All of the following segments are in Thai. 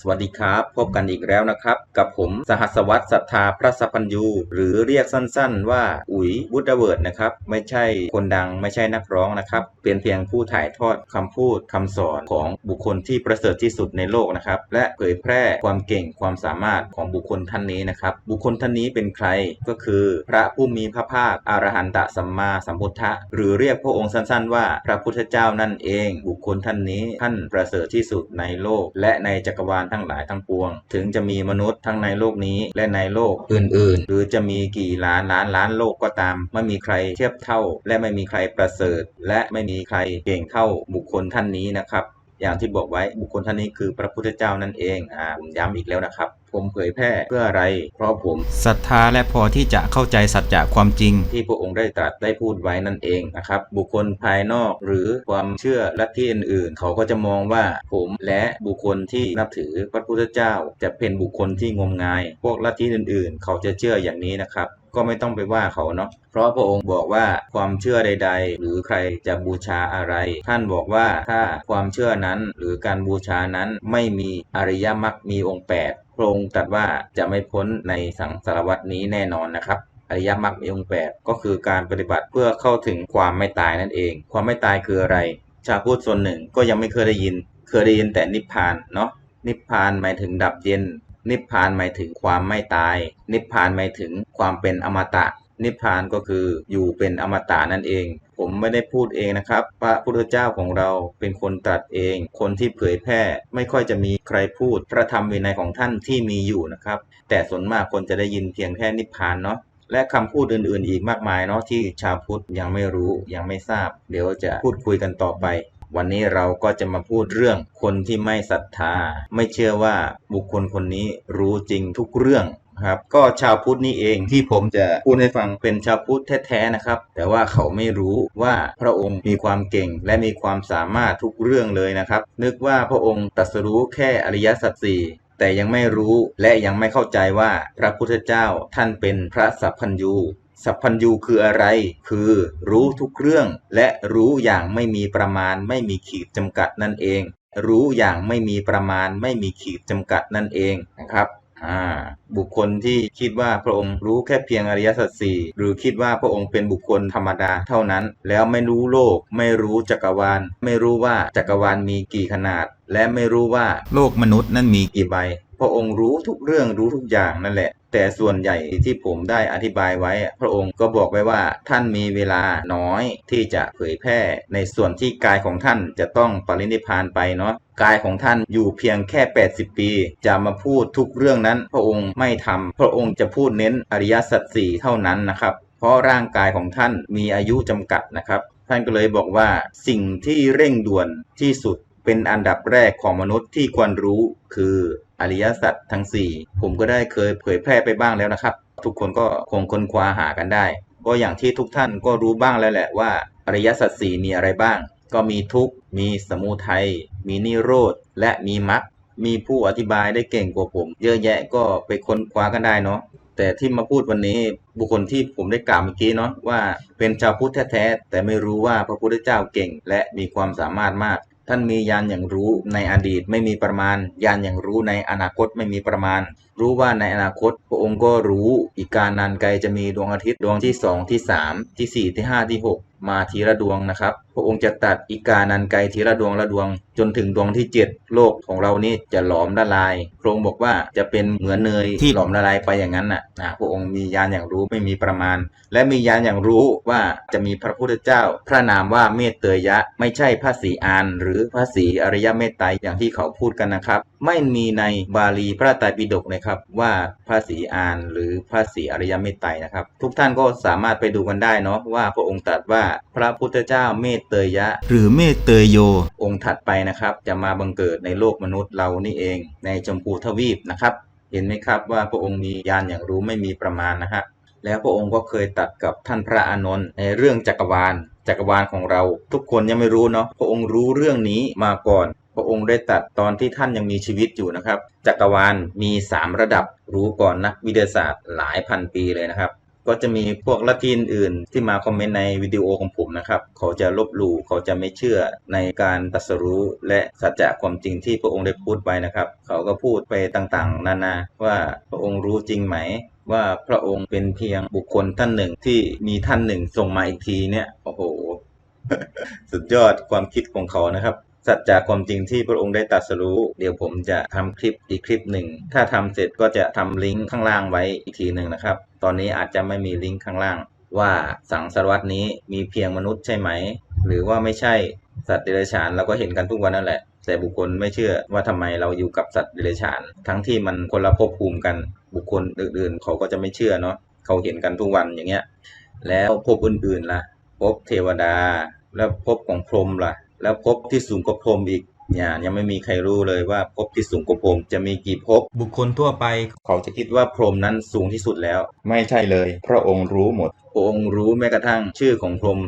สวัสดีครับ พบกันอีกแล้วนะครับ กับผมสหัสวัตศรัทธาพระสัพพัญยูหรือเรียกสั้นๆ ว่าอุ๋ยบุตรเวิร์ดนะครับ ไม่ใช่คนดังไม่ใช่นักร้องนะครับ เป็นเพียงผู้ถ่ายทอดคำพูดคำสอนของบุคคลที่ประเสริฐที่สุดในโลกนะครับ และเผยแพร่ความเก่งความสามารถของบุคคลท่านนี้นะครับ บุคคลท่านนี้เป็นใครก็คือ พระผู้มีพระภาคอรหันตสัมมาสัมพุทธะหรือเรียกพระองค์สั้นๆ ว่าพระพุทธเจ้านั่นเอง บุคคลท่านนี้ท่านประเสริฐที่สุดในโลก และในจักรวาลทั้งหลายทั้งปวง ถึงจะมีมนุษย์ทั้งในโลกนี้และในโลกอื่น ๆ หรือจะมีกี่ล้านล้านล้านโลกก็ตาม ไม่มีใครเทียบเท่า และไม่มีใครประเสริฐ และไม่มีใครเก่งเท่าบุคคลท่านนี้นะครับ อย่างที่บอกไว้บุคคลท่านนี้คือพระพุทธเจ้านั่นเองอ่าผมย้ำอีกแล้วนะครับ ผมเผยแพร่เพื่ออะไร เพราะผมศรัทธาและพอที่จะเข้าใจสัจจะความจริง ที่พระองค์ได้ตรัสได้พูดไว้นั่นเองนะครับ บุคคลภายนอกหรือความเชื่อลัทธิอื่นๆ เขาก็จะมองว่าผมและบุคคลที่นับถือพระพุทธเจ้า จะเป็นบุคคลที่งมงาย พวกลัทธิอื่นๆ เขาจะเชื่ออย่างนี้นะครับ ก็ไม่ต้องไปว่าเขาเนาะเพราะพระองค์บอกว่าความเชื่อใด ๆ หรือใครจะบูชาอะไร ท่านบอกว่าถ้าความเชื่อนั้นหรือการบูชานั้นไม่มีอริยมรรคมีองค์แปดพระองค์ตรัสว่าจะไม่พ้นในสังสารวัตนี้แน่นอนนะครับอริยมรรคมีองค์แปดก็คือการปฏิบัติเพื่อเข้าถึงความไม่ตายนั่นเอง ความไม่ตายคืออะไร ชาวพุทธส่วนหนึ่งก็ยังไม่เคยได้ยิน เคยได้ยินแต่นิพพานเนาะนิพพานหมายถึงดับเย็น นิพพานหมายถึงความไม่ตาย นิพพานหมายถึงความเป็นอมตะ นิพพานก็คืออยู่เป็นอมตะนั่นเอง ผมไม่ได้พูดเองนะครับ พระพุทธเจ้าของเราเป็นคนตรัสเอง คนที่เผยแพร่ไม่ค่อยจะมีใครพูด พระธรรมวินัยของท่านที่มีอยู่นะครับ แต่ส่วนมากคนจะได้ยินเพียงแค่นิพพานเนาะและคำพูดอื่นๆ อีกมากมายเนาะที่ชาวพุทธยังไม่รู้ยังไม่ทราบ เดี๋ยวจะพูดคุยกันต่อไป วันนี้เราก็จะมาพูดเรื่องคนที่ไม่ศรัทธา ไม่เชื่อว่าบุคคลคนนี้รู้จริงทุกเรื่องครับก็ชาวพุทธนี่เองที่ผมจะพูดให้ฟังเป็นชาวพุทธแท้ๆนะครับ แต่ว่าเขาไม่รู้ว่าพระองค์มีความเก่งและมีความสามารถทุกเรื่องเลยนะครับ นึกว่าพระองค์ตรัสรู้แค่อริยสัจสี่แต่ยังไม่รู้และยังไม่เข้าใจว่าพระพุทธเจ้าท่านเป็นพระสัพพัญญู สัพพัญญูคืออะไร คือรู้ทุกเรื่อง และรู้อย่างไม่มีประมาณ ไม่มีขีดจำกัดนั่นเอง รู้อย่างไม่มีประมาณ ไม่มีขีดจำกัดนั่นเองนะครับบุคคลที่คิดว่าพระองค์รู้แค่เพียงอริยสัจสี่หรือคิดว่าพระองค์เป็นบุคคลธรรมดาเท่านั้น แล้วไม่รู้โลก ไม่รู้จักรวาล ไม่รู้ว่าจักรวาลมีกี่ขนาด และไม่รู้ว่าโลกมนุษย์นั่นมีกี่ใบ พระองค์รู้ทุกเรื่องรู้ทุกอย่างนั่นแหละ แต่ส่วนใหญ่ที่ผมได้อธิบายไว้ พระองค์ก็บอกไว้ว่าท่านมีเวลาน้อยที่จะเผยแพร่ ในส่วนที่กายของท่านจะต้องปรินิพพานไปเนาะกายของท่านอยู่เพียงแค่ 80 ปี จะมาพูดทุกเรื่องนั้น พระองค์ไม่ทำพระองค์จะพูดเน้นอริยสัจสี่เท่านั้นนะครับ เพราะร่างกายของท่านมีอายุจำกัดนะครับ ท่านก็เลยบอกว่าสิ่งที่เร่งด่วนที่สุดเป็นอันดับแรกของมนุษย์ที่ควรรู้คือ อริยสัจทั้ง 4 ผมก็ได้เคยเผยแพร่ไปบ้างแล้วนะครับ ทุกคนก็คงค้นคว้าหากันได้ ก็อย่างที่ทุกท่านก็รู้บ้างแล้วแหละว่า อริยสัจสี่มีอะไรบ้าง ก็มีทุกมีสมุทัยมีนิโรธและมีมรรคมีผู้อธิบายได้เก่งกว่าผม เยอะแยะก็ไปค้นคว้ากันได้เนาะแต่ที่มาพูดวันนี้บุคคลที่ผมได้กล่าวเมื่อกี้เนาะว่าเป็นชาวพุทธแท้ๆแต่ไม่รู้ว่าพระพุทธเจ้าเก่ง และมีความสามารถมาก ท่านมียานอย่างรู้ในอดีตไม่มีประมาณ ยานอย่างรู้ในอนาคตไม่มีประมาณ รู้ว่าในอนาคตพระองค์ก็รู้อีกการนานไกลจะมีดวงอาทิตย์ดวงที่ 2 ที่ 3 ที่ 4 ที่ 5 ที่ 6 มาทีละดวงนะครับ พระองค์จะตัดอีกานันไกลทีละดวงละดวง จนถึงดวงที่ 7 โลกของเรานี่จะหลอมละลาย พระองค์บอกว่าจะเป็นเหมือนเนยที่หลอมละลายไปอย่างนั้นน่ะนะพระองค์มีญาณอย่างรู้ไม่มีประมาณ และมีญาณอย่างรู้ว่าจะมีพระพุทธเจ้า พระนามว่าเมตเตยยะ ไม่ใช่พระศรีอาน หรือพระศรีอริยเมตไตรอย่างที่เขาพูดกันนะครับ ไม่มีในบาลีพระไตรปิฎกนะครับว่าพระศรีอานหรือพระศรีอริยเมตไตรนะครับ ทุกท่านก็สามารถไปดูกันได้เนาะว่าพระองค์ตรัสว่าพระพุทธเจ้าเมตเตยยะ หรือเมตเตยโย องค์ถัดไปนะครับ จะมาบังเกิดในโลกมนุษย์เรานี่เองในชมพูทวีปนะครับ เห็นไหมครับว่าพระองค์มีญาณอย่างรู้ไม่มีประมาณนะฮะแล้วพระองค์ก็เคยตัดกับท่านพระอานนท์ในเรื่องจักรวาลจักรวาลของเรา ทุกคนยังไม่รู้เนาะพระองค์รู้เรื่องนี้มาก่อนพ ระองค์ได้ตัดตอนที่ท่านยังมีชีวิตอยู่นะครับ จักรวาลมี 3 ระดับรู้ก่อนนักวิทยาศาสตร์หลายพันปีเลยนะครับ ก็จะมีพวกลัทธิอื่นที่มาคอมเมนต์ในวิดีโอของผมนะครับ เขาจะลบหลู่เขาจะไม่เชื่อในการตรัสรู้และสัจจะความจริงที่พระองค์ได้พูดไปนะครับ เขาก็พูดไปต่างๆ นานาว่าพระองค์รู้จริงไหมว่าพระองค์เป็นเพียงบุคคลท่านหนึ่งที่มีท่านหนึ่งส่งมาอีกทีเนี่ยโอ้โห สุดยอดความคิดของเขานะครับ สัจจะความจริงที่พระองค์ได้ตรัสรู้ เดี๋ยวผมจะทำคลิปอีกคลิปหนึ่ง ถ้าทำเสร็จก็จะทำลิงก์ข้างล่างไว้อีกทีหนึ่งนะครับ ตอนนี้อาจจะไม่มีลิงก์ข้างล่าง ว่าสังสารวัตนี้มีเพียงมนุษย์ใช่ไหม หรือว่าไม่ใช่สัตว์เดรัจฉานเราก็เห็นกันทุกวันนั่นแหละแต่บุคคลไม่เชื่อว่าทำไมเราอยู่กับสัตว์เดรัจฉาน ทั้งที่มันคนละภพภูมิกันบุคคลอื่นๆ เขาก็จะไม่เชื่อเนาะเขาเห็นกันทุกวันอย่างเงี้ยแล้วภพอื่นๆล่ะภพเทวดา แล้วภพของพรหมล่ะ แล้วภพที่สูงกว่าพรหมอีกเนี่ยยังไม่มีใครรู้เลยว่าภพที่สูงกว่าพรหมจะมีกี่ภพบุคคลทั่วไป เขาจะคิดว่าพรหมนั้นสูงที่สุดแล้ว ไม่ใช่เลย พระองค์รู้หมด พระองค์รู้แม้กระทั่งชื่อของพรหม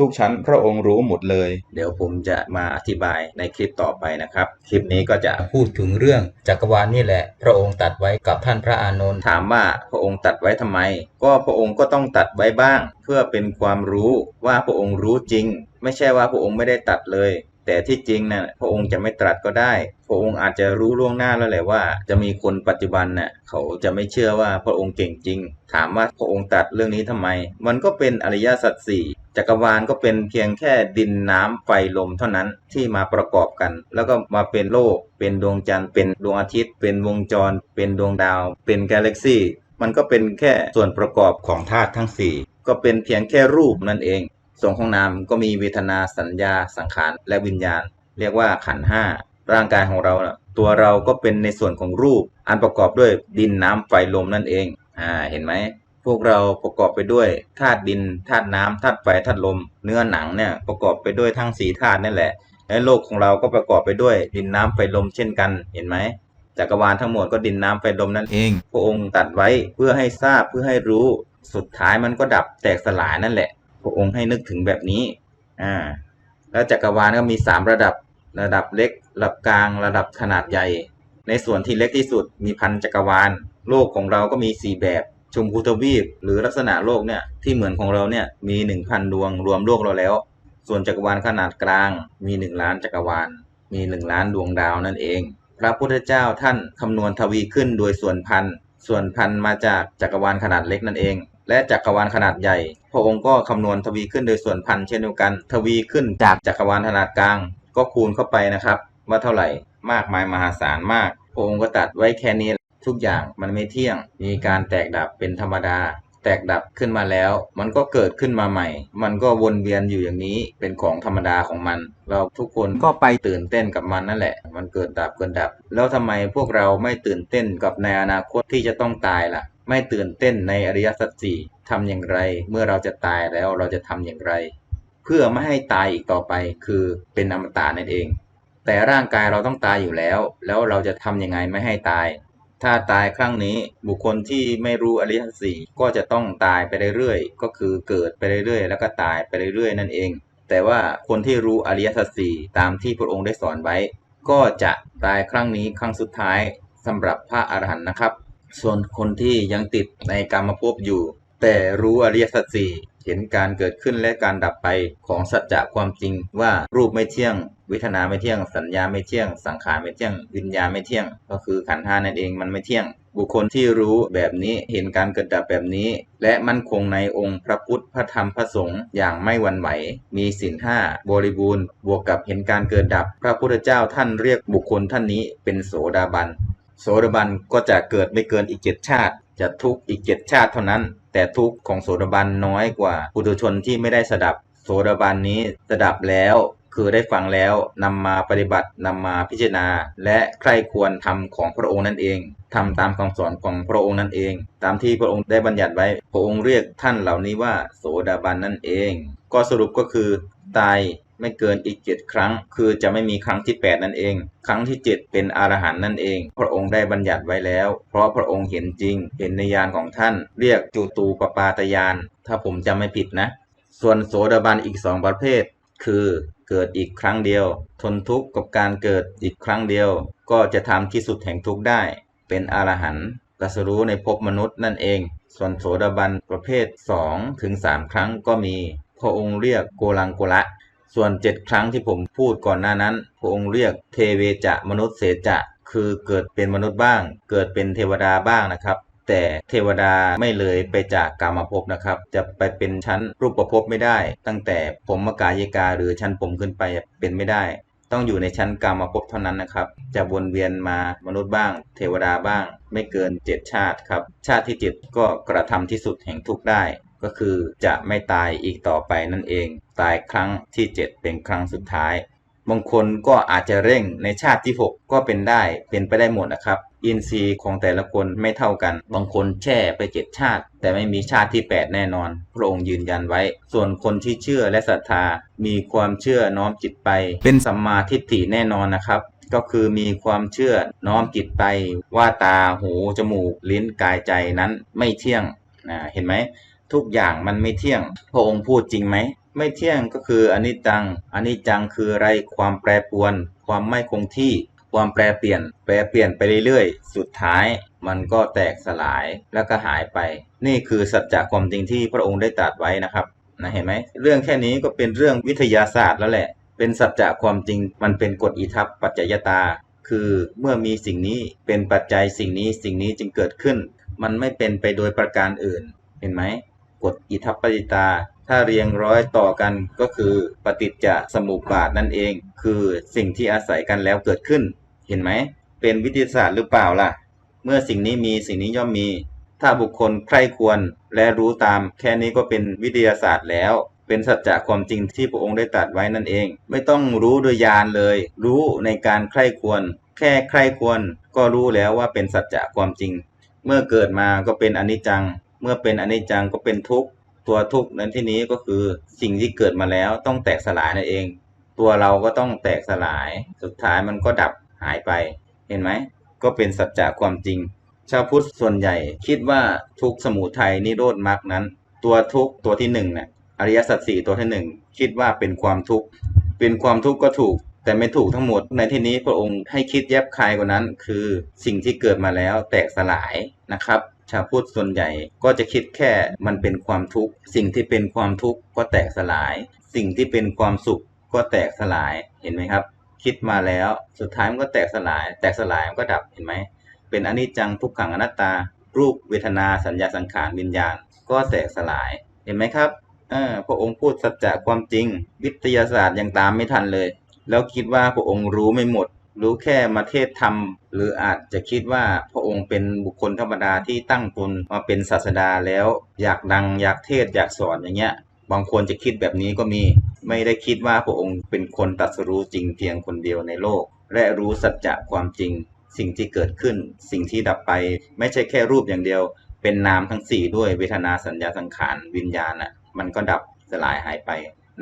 ทุกๆชั้น พระองค์รู้หมดเลย เดี๋ยวผมจะมาอธิบายในคลิปต่อไปนะครับ คลิปนี้ก็จะพูดถึงเรื่องจักรวาลนี่แหละ พระองค์ตัดไว้กับท่านพระอานนท์ถามว่าพระองค์ตัดไว้ทำไม ก็พระองค์ก็ต้องตัดไว้บ้าง เพื่อเป็นความรู้ว่าพระองค์รู้จริง ไม่ใช่ว่าพระองค์ไม่ได้ตัดเลย แต่ที่จริงนะ่ะพระองค์จะไม่ตรัสก็ได้ พระองค์อาจจะรู้ล่วงหน้าแล้วแหละว่า จะมีคนปัจจุบันน่ะเขาจะไม่เชื่อว่าพระองค์เก่งจริง ถามว่าพระองค์ตัดเรื่องนี้ทำไม มันก็เป็นอริยสัจสี่จักรวาลก็เป็นเพียงแค่ดินน้ำไฟลมเท่านั้นที่มาประกอบกัน แล้วก็มาเป็นโลก เป็นดวงจันทร์เป็นดวงอาทิตย์ เป็นวงจร เป็นดวงดาว เป็นกาแล็กซี่มันก็เป็นแค่ส่วนประกอบของธาตุทั้งสี่ก็เป็นเพียงแค่รูปนั่นเอง ส่วนของนามก็มีเวทนาสัญญาสังขารและวิญญาณ เรียกว่าขันธ์ห้าร่างกายของเราน่ะตัวเราก็เป็นในส่วนของรูป อันประกอบด้วยดินน้ำไฟลมนั่นเองอ่าเห็นไหมพวกเราประกอบไปด้วยธาตุดินธาตุน้ำธาตุไฟธาตุลม เนื้อหนังเนี่ยประกอบไปด้วยทั้งสีธาตุนั่นแหละและโลกของเราก็ประกอบไปด้วยดินน้ำไฟลมเช่นกันเห็นไหมจักรวาลทั้งหมดก็ดินน้ำไฟลมนั่นเอง พระองค์ตัดไว้เพื่อให้ทราบเพื่อให้รู้ สุดท้ายมันก็ดับแตกสลายนั่นแหละพ ระองค์ให้นึกถึงแบบนี้อ่าแล้วจักรวาลก็มีสามระดับระดับเล็ก ระดับกลาง ระดับขนาดใหญ่ ในส่วนที่เล็กที่สุดมีพันจักรวาล โลกของเราก็มีสี่แบบชมพูทวีปหรือลักษณะโลกเนี่ยที่เหมือนของเราเนี่ยมีหนึ่งพันดวงรวมโลกเราแล้ว ส่วนจักรวาลขนาดกลางมีหนึ่งล้านจักรวาล มีหนึ่งล้านดวงดาวนั่นเอง พระพุทธเจ้าท่านคำนวณทวีขึ้นโดยส่วนพันส่วนพันมาจากจักรวาลขนาดเล็กนั่นเอง และจักรวาลขนาดใหญ่ พระองค์ก็คำนวณทวีขึ้นโดยส่วนพันเช่นเดียวกัน ทวีขึ้นจากจักรวาลขนาดกลาง ก็คูณเข้าไปนะครับ ว่าเท่าไหร่มากมายมหาศาลมาก พระองค์ก็ตัดไว้แค่นี้ทุกอย่างมันไม่เที่ยง มีการแตกดับเป็นธรรมดา แตกดับขึ้นมาแล้ว มันก็เกิดขึ้นมาใหม่ มันก็วนเวียนอยู่อย่างนี้เป็นของธรรมดาของมัน เราทุกคนก็ไปตื่นเต้นกับมันนั่นแหละ มันเกิดดับเกิดดับ แล้วทำไมพวกเราไม่ตื่นเต้นกับในอนาคตที่จะต้องตายล่ะ ไม่ตื่นเต้นในอริยสัจสี่ทำอย่างไร เมื่อเราจะตายแล้วเราจะทำอย่างไร เพื่อไม่ให้ตายอีกต่อไปคือเป็นอมตะนั่นเอง แต่ร่างกายเราต้องตายอยู่แล้ว แล้วเราจะทำยังไงไม่ให้ตาย ถ้าตายครั้งนี้บุคคลที่ไม่รู้อริยสัจสี่ก็จะต้องตายไปเรื่อยๆก็คือเกิดไปเรื่อยๆ แล้วก็ตายไปเรื่อยๆ นั่นเอง แต่ว่าคนที่รู้อริยสัจสี่ตามที่พระองค์ได้สอนไว้ ก็จะตายครั้งนี้ครั้งสุดท้ายสำหรับพระอรหันต์นะครับ ส่วนคนที่ยังติดในกรรมภพอยู่ แต่รู้อริยสัจสี่เห็นการเกิดขึ้นและการดับไปของสัจจะความจริงว่ารูปไม่เที่ยงเวทนาไม่เที่ยง สัญญาไม่เที่ยง สังขารไม่เที่ยง วิญญาณไม่เที่ยง ก็คือขันธ์ห้านั่นเองมันไม่เที่ยง บุคคลที่รู้แบบนี้เห็นการเกิดดับแบบนี้ และมั่นคงในองค์พระพุทธพระธรรมพระสงฆ์อย่างไม่หวั่นไหว มีศีลห้าบริบูรณ์ บวกกับเห็นการเกิดดับ พระพุทธเจ้าท่านเรียกบุคคลท่านนี้เป็นโสดาบัน โสดาบันก็จะเกิดไม่เกินอีกเจ็ดชาติ จะทุกข์อีกเจ็ดชาติเท่านั้น แต่ทุกข์ของโสดาบันน้อยกว่าปุถุชนที่ไม่ได้สดับ โสดาบันนี้สดับแล้วคือได้ฟังแล้วนำมาปฏิบัตินำมาพิจารณา และใคร่ควรทำของพระองค์นั่นเองทำตามคำสอนของพระองค์นั่นเอง ตามที่พระองค์ได้บัญญัติไว้ พระองค์เรียกท่านเหล่านี้ว่า โสดาบันนั่นเอง ก็สรุปก็คือ ตาย ไม่เกินอีกเจ็ดครั้ง คือจะไม่มีครั้งที่ 8 นั่นเอง ครั้งที่ 7 เป็นอรหันต์นั่นเอง พระองค์ได้บัญญัติไว้แล้ว เพราะพระองค์เห็นจริง เห็นในญาณของท่าน เรียกจูตูปปาตยาน ถ้าผมจำไม่ผิดนะ ส่วนโสดาบันอีกสองประเภท คือเกิดอีกครั้งเดียว ทนทุกข์กับการเกิดอีกครั้งเดียว ก็จะทำที่สุดแห่งทุกข์ได้ เป็นอรหันต์รัสรู้ในภพมนุษย์นั่นเอง ส่วนโสดาบันประเภท2ถึง3ครั้งก็มี พระองค์เรียกโกลังโกละ ส่วน7ครั้งที่ผมพูดก่อนหน้านั้น พระองค์เรียกเทเวจะมนุษย์เสจะ คือเกิดเป็นมนุษย์บ้าง เกิดเป็นเทวดาบ้างนะครับ แต่เทวดาไม่เลยไปจากกามภพนะครับ จะไปเป็นชั้นรูปภพไม่ได้ ตั้งแต่ผมมกายกาหรือชั้นผมขึ้นไปเป็นไม่ได้ ต้องอยู่ในชั้นกามภพเท่านั้นนะครับ จะวนเวียนมามนุษย์บ้าง เทวดาบ้าง ไม่เกินเจ็ดชาติครับ ชาติที่เจ็ดก็กระทำที่สุดแห่งทุกได้ ก็คือจะไม่ตายอีกต่อไปนั่นเอง ตายครั้งที่ 7 เป็นครั้งสุดท้าย บางคนก็อาจจะเร่งในชาติที่ 6 ก็เป็นได้เป็นไปได้หมดนะครับ อินทรีย์ของแต่ละคนไม่เท่ากัน บางคนแช่ไปเจ็ดชาติ แต่ไม่มีชาติที่ 8 แน่นอน พระองค์ยืนยันไว้ ส่วนคนที่เชื่อและศรัทธา มีความเชื่อน้อมจิตไป เป็นสัมมาทิฏฐิแน่นอนนะครับก็คือมีความเชื่อน้อมจิตไปว่าตาหูจมูก ลิ้นกายใจนั้นไม่เที่ยงนะเห็นไหม ทุกอย่างมันไม่เที่ยง พระองค์พูดจริงไหม ไม่เที่ยงก็คืออนิจจังอนิจจังคืออะไรความแปรปรวน ความไม่คงที่ ความแปรเปลี่ยน แปรเปลี่ยนไปเรื่อยๆ สุดท้ายมันก็แตกสลายแล้วก็หายไป นี่คือสัจจะความจริงที่พระองค์ได้ตรัสไว้นะครับนะเห็นไหมเรื่องแค่นี้ก็เป็นเรื่องวิทยาศาสตร์แล้วแหละ เป็นสัจจะความจริงมันเป็นกฎอิทัปปัจจยตา คือเมื่อมีสิ่งนี้เป็นปัจจัยสิ่งนี้สิ่งนี้จึงเกิดขึ้น มันไม่เป็นไปโดยประการอื่น เห็นไหมกฎอิทัปปัจจิตา ถ้าเรียงร้อยต่อกันก็คือปฏิจจสมุปบาทนั่นเอง คือสิ่งที่อาศัยกันแล้วเกิดขึ้น เห็นไหม เป็นวิทยาศาสตร์หรือเปล่าล่ะ เมื่อสิ่งนี้มีสิ่งนี้ย่อมมี ถ้าบุคคลใคร่ควรและรู้ตามแค่นี้ก็เป็นวิทยาศาสตร์แล้ว เป็นสัจจะความจริงที่พระองค์ได้ตรัสไว้นั่นเอง ไม่ต้องรู้โดยญาณเลย รู้ในการใคร่ควร แค่ใคร่ควร ก็รู้แล้วว่าเป็นสัจจะความจริง เมื่อเกิดมาก็เป็นอนิจจัง เมื่อเป็นอนิจจังก็เป็นทุกข์ ตัวทุกข์นั้นที่นี้ก็คือสิ่งที่เกิดมาแล้วต้องแตกสลายนั่นเอง ตัวเราก็ต้องแตกสลาย สุดท้ายมันก็ดับหายไป เห็นไหม ก็เป็นสัจจะความจริง ชาวพุทธส่วนใหญ่คิดว่าทุกข์สมุทัยนิโรธมรรคนั้น ตัวทุกข์ตัวที่หนึ่งเนี่ยอริยสัจสี่ตัวที่หนึ่งคิดว่าเป็นความทุกข์เป็นความทุกข์ก็ถูก แต่ไม่ถูกทั้งหมดในที่นี้พระองค์ให้คิดแยบคายกว่านั้น คือสิ่งที่เกิดมาแล้วแตกสลายนะครับ ชาวพุทธส่วนใหญ่ก็จะคิดแค่มันเป็นความทุกข์ สิ่งที่เป็นความทุกข์ก็แตกสลาย สิ่งที่เป็นความสุขก็แตกสลายเห็นไหมครับ คิดมาแล้วสุดท้ายมันก็แตกสลาย แตกสลายมันก็ดับเห็นไหมเป็นอนิจจังทุกขังอนัตตา รูปเวทนาสัญญาสังขารวิญญาณ ก็แตกสลายเห็นไหมครับเออพระองค์พูดสัจจะความจริง วิทยาศาสตร์ยังตามไม่ทันเลย แล้วคิดว่าพระองค์รู้ไม่หมด รู้แค่มาเทศธรรม หรืออาจจะคิดว่าพระองค์เป็นบุคคลธรรมดาที่ตั้งตนมาเป็นศาสดาแล้ว อยากดังอยากเทศอยากสอนอย่างเงี้ย บางคนจะคิดแบบนี้ก็มี ไม่ได้คิดว่าพระองค์เป็นคนตรัสรู้จริงเพียงคนเดียวในโลก และรู้สัจจะความจริง สิ่งที่เกิดขึ้น สิ่งที่ดับไป ไม่ใช่แค่รูปอย่างเดียว เป็นนามทั้งสี่ด้วยเวทนาสัญญาสังขารวิญญาณอะ มันก็ดับสลายหายไป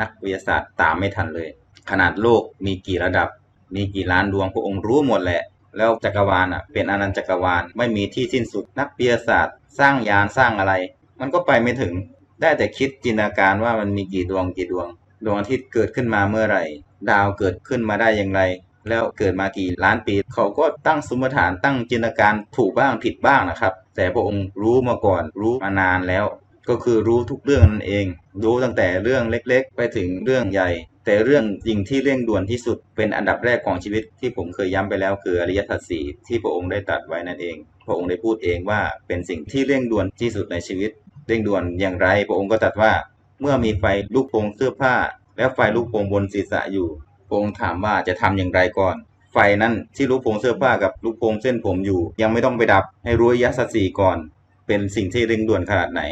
นักวิทยาศาสตร์ตามไม่ทันเลย ขนาดโลกมีกี่ระดับ มีกี่ล้านดวงพระองค์รู้หมดแหละ แล้วจักรวาลอะเป็นอนันตจักรวาลไม่มีที่สิ้นสุดนักวิทยาศาสตร์ สร้างยานสร้างอะไร มันก็ไปไม่ถึง ได้แต่คิดจินตนาการว่ามันมีกี่ดวงกี่ดวง ดวงอาทิตย์เกิดขึ้นมาเมื่อไหร่ ดาวเกิดขึ้นมาได้อย่างไร แล้วเกิดมากี่ล้านปี เขาก็ตั้งสมมติฐานตั้งจินตนาการถูกบ้างผิดบ้างนะครับ แต่พระองค์รู้มาก่อนรู้มานานแล้ว ก็คือรู้ทุกเรื่องนั่นเอง รู้ตั้งแต่เรื่องเล็กๆ ไปถึงเรื่องใหญ่ แต่เรื่องจริงที่เร่งด่วนที่สุดเป็นอันดับแรกของชีวิตที่ผมเคยย้ำไปแล้วคืออริยสัจสี่ที่พระองค์ได้ตรัสไว้นั่นเอง พระองค์ได้พูดเองว่าเป็นสิ่งที่เร่งด่วนที่สุดในชีวิต เร่งด่วนอย่างไร พระองค์ก็ตรัสว่า เมื่อมีไฟลุกโพงเสื้อผ้า แล้วไฟลุกโพงบนศีรษะอยู่ พระองค์ถามว่าจะทำอย่างไรก่อน ไฟนั้นที่ลุกโพงเสื้อผ้ากับลุกโพงเส้นผมอยู่ ยังไม่ต้องไปดับให้รู้อริยสัจสี่ก่อน เป็นสิ่งที่เร่งด่วนขนาดไหน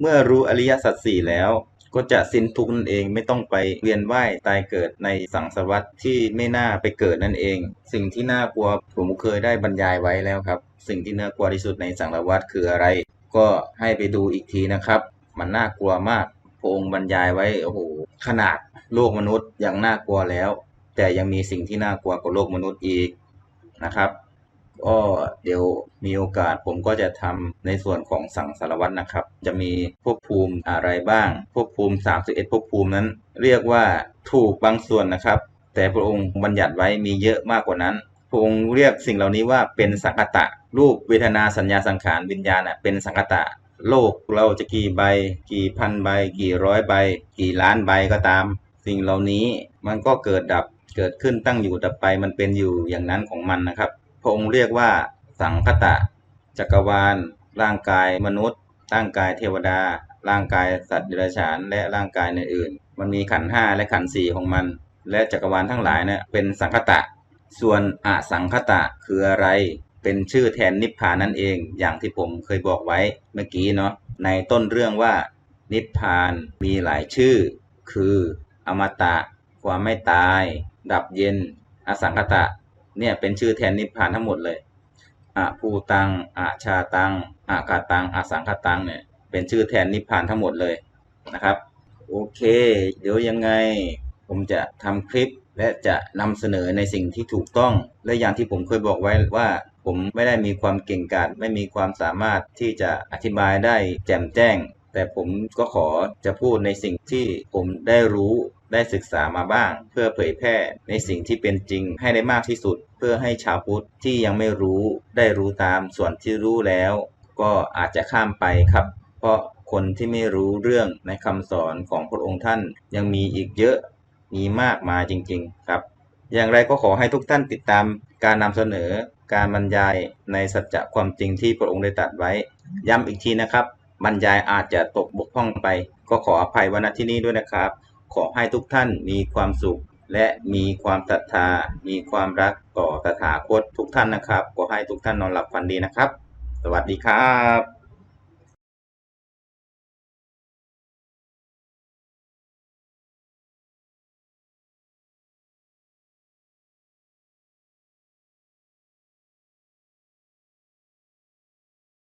เมื่อรู้อริยสัจสี่แล้ว ก็จะสิ้นทุกข์นั่นเองไม่ต้องไปเวียนว่ายตายเกิดในสังสารวัฏที่ไม่น่าไปเกิดนั่นเอง สิ่งที่น่ากลัวผมเคยได้บรรยายไว้แล้วครับ สิ่งที่น่ากลัวที่สุดในสังสารวัฏคืออะไร ก็ให้ไปดูอีกทีนะครับ มันน่ากลัวมากพระองค์บรรยายไว้โอ้โหขนาดโลกมนุษย์ยังน่ากลัวแล้ว แต่ยังมีสิ่งที่น่ากลัวกว่าโลกมนุษย์อีกนะครับ ก็เดี๋ยวมีโอกาสผมก็จะทำในส่วนของสังสารวัตรนะครับ จะมีภพภูมิอะไรบ้างภพภูมิ 31ภพภูมินั้น เรียกว่าถูกบางส่วนนะครับ แต่พระองค์บัญญัติไว้มีเยอะมากกว่านั้นพระองค์เรียกสิ่งเหล่านี้ว่าเป็นสังคตะ รูปเวทนาสัญญาสังขารวิญญาณน่ะเป็นสังคตะ โลกเราจะกี่ใบ กี่พันใบ กี่ร้อยใบ กี่ล้านใบก็ตาม สิ่งเหล่านี้มันก็เกิดดับเกิดขึ้นตั้งอยู่ดับไปมันเป็นอยู่อย่างนั้นของมันนะครับ ระองค์เรียกว่า สังคตะ จักรวาล ร่างกายมนุษย์ ร่างกายเทวดา ร่างกายสัตว์เดรัจฉาน และร่างกายอื่นๆมันมีขันห้าและขันสี่ของมัน และจักรวาลทั้งหลายเนี่ยเป็นสังคตะ ส่วนอสังคตะคืออะไร เป็นชื่อแทนนิพพานนั่นเอง อย่างที่ผมเคยบอกไว้เมื่อกี้เนาะในต้นเรื่องว่า นิพพานมีหลายชื่อ คือ อมตะ ความไม่ตาย ดับเย็น อสังคตะ เนี่ยเป็นชื่อแทนนิพพานทั้งหมดเลยอะภูตังอะชาตังอะกาตังอะสังคตังเนี่ยเป็นชื่อแทนนิพพานทั้งหมดเลยนะครับ โอเค เดี๋ยวยังไงผมจะทำคลิปและจะนำเสนอในสิ่งที่ถูกต้อง และอย่างที่ผมเคยบอกไว้ว่า ผมไม่ได้มีความเก่งกาจไม่มีความสามารถที่จะอธิบายได้แจ่มแจ้ง แต่ผมก็ขอจะพูดในสิ่งที่ผมได้รู้ ได้ศึกษามาบ้าง เพื่อเผยแพร่ในสิ่งที่เป็นจริงให้ได้มากที่สุด เพื่อให้ชาวพุทธที่ยังไม่รู้ได้รู้ตามส่วนที่รู้แล้ว ก็อาจจะข้ามไปครับ เพราะคนที่ไม่รู้เรื่องในคำสอนของพระองค์ท่านยังมีอีกเยอะมีมากมายจริง ๆครับ อย่างไรก็ขอให้ทุกท่านติดตามการนำเสนอการบรรยายในสัจจะความจริงที่พระองค์ได้ตรัสไว้ ย้ำอีกทีนะครับ บรรยายอาจจะตกบกพร่องไป ก็ขออภัยวันที่นี้ด้วยนะครับ ขอให้ทุกท่านมีความสุข และมีความศรัทธา มีความรักต่อตถาคตทุกท่านนะครับ ขอให้ทุกท่านนอนหลับฝันดีนะครับ สวัสดีครับ